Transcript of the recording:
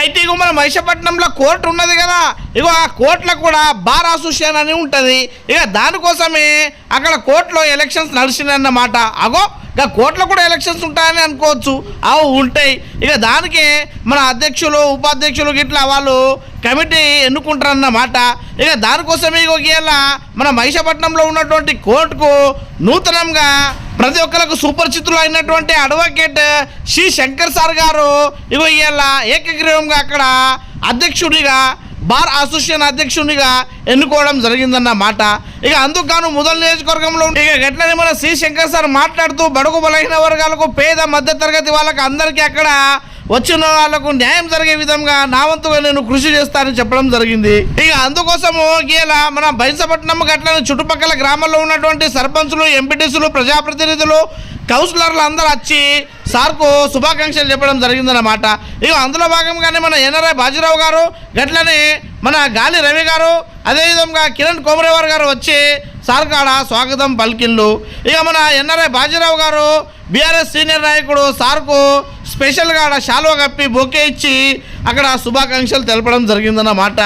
అయితే ఇగో మన మహిషపట్నంలో కోర్టు ఉన్నది కదా. ఇగో ఆ కోర్టులో కూడా బార్ అసోసియేషన్ అని ఉంటుంది. ఇక దానికోసమే అక్కడ కోర్టులో ఎలక్షన్స్ నడిచినన్నమాట. అగో ఇక కోర్టులో కూడా ఎలక్షన్స్ ఉంటాయని అనుకోవచ్చు. అవు ఉంటాయి. ఇక దానికి మన అధ్యక్షులు ఉపాధ్యక్షులు గిట్లా వాళ్ళు కమిటీ ఎన్నుకుంటారన్నమాట. ఇక దానికోసమే ఇగో ఇవాళ మన మహిషపట్నంలో ఉన్నటువంటి కోర్టుకు నూతనంగా ప్రతి ఒక్కరికి సుపరిచితులు అయినటువంటి అడ్వకేట్ శ్రీ శంకర్ సార్ గారు ఇగో ఇవాళ ఏకగ్రీవంగా అక్కడ అధ్యక్షుడిగా బార్ అసోసియేషన్ అధ్యక్షునిగా ఎన్నుకోవడం జరిగిందన్నమాట ఇక అందుకు గాను నియోజకవర్గంలో ఇక గట్లనే మన శ్రీ శంకర్ సార్ మాట్లాడుతూ బడుగు బలహీన వర్గాలకు పేద మధ్య తరగతి వాళ్ళకి అందరికీ అక్కడ వచ్చిన వాళ్ళకు న్యాయం జరిగే విధంగా నా వంతుగా నేను కృషి చేస్తానని చెప్పడం జరిగింది. ఇక అందుకోసము గీలా మన బైసపట్నం గట్లని చుట్టుపక్కల గ్రామాల్లో ఉన్నటువంటి సర్పంచులు ఎంపీటీసీలు ప్రజాప్రతినిధులు కౌన్సిలర్లు అందరూ వచ్చి సార్కు శుభాకాంక్షలు చెప్పడం జరిగిందన్నమాట. ఇక అందులో భాగంగానే మన ఎన్ఆర్ఐ బాజీరావు గారు గట్లనే మన గాలి రవి గారు అదేవిధంగా కిరణ్ కోమరేవార్ గారు వచ్చి సార్ కాడ స్వాగతం పలికిళ్ళు ఇక మన ఎన్ఆర్ఐ బాజీరావు గారు బీఆర్ఎస్ సీనియర్ నాయకుడు సార్కు స్పెషల్గా ఆడ శాలువ కప్పి బొకే ఇచ్చి అక్కడ శుభాకాంక్షలు తెలపడం జరిగిందన్నమాట.